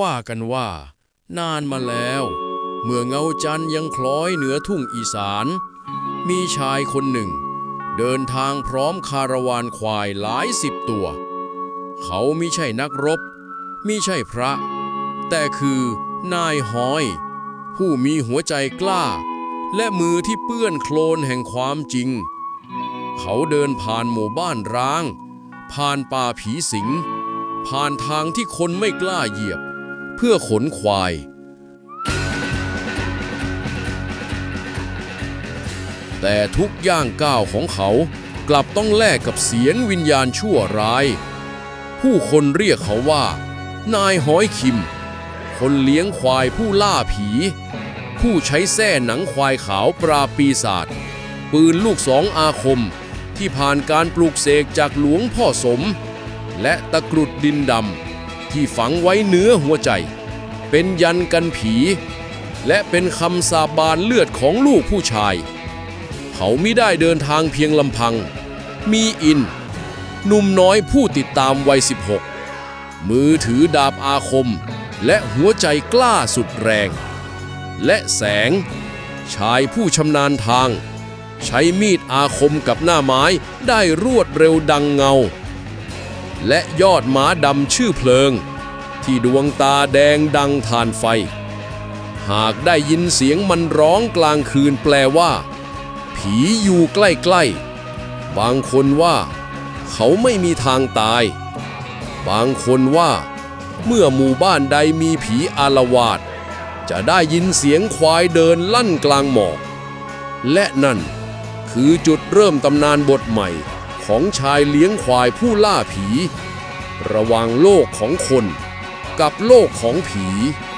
ว่ากันว่า นานมาแล้ว เมื่อเงาจันยังคล้อยเหนือทุ่งอีสาน มีชายคนหนึ่ง เดินทางพร้อมคาราวานควายหลายสิบตัว เขามิใช่นักรบมิใช่พระ แต่คือนายหอย ผู้มีหัวใจกล้า และมือที่เปื้อนโคลนแห่งความจริง เขาเดินผ่านหมู่บ้านร้าง ผ่านป่าผีสิงผ่านทางที่คนไม่กล้าเหยียบ เพื่อขนควาย แต่ทุกย่างก้าวของเขากลับต้องแลกกับเสียงวิญญาณชั่วร้าย ผู้คนเรียกเขาว่า นายหอยคิม คนเลี้ยงควายผู้ล่าผี ผู้ใช้แส้หนังควายขาวปราปีศาจปืนลูกสองอาคมที่ผ่านการปลูกเสกจากหลวงพ่อสม และตะกรุดดินดำ ที่ฝังไว้เนื้อหัวใจ เป็นยันกันผี และเป็นคำสาบานเลือดของลูกผู้ชาย เขาไม่ได้เดินทางเพียงลำพัง มีอิน หนุ่มน้อยผู้ติดตามวัย 16 มือถือดาบอาคม และหัวใจกล้าสุดแรง และแสง ชายผู้ชำนาญทาง ใช้มีดอาคมกับหน้าไม้ได้รวดเร็วดังเงา และยอดหมาดำชื่อเพลิง ที่ดวงตาแดงดังทานไฟ หากได้ยินเสียงมันร้องกลางคืนแปลว่า ผีอยู่ใกล้ๆ บางคนว่า เขาไม่มีทางตาย บางคนว่า เมื่อหมู่บ้านใดมีผีอารวาสจะได้ยินเสียงควายเดินลั่นกลางหมอก และนั่นคือจุดเริ่มตำนานบทใหม่ ของชายเลี้ยงควายผู้ล่าผี ระวังโลกของคน กับโลกของผี「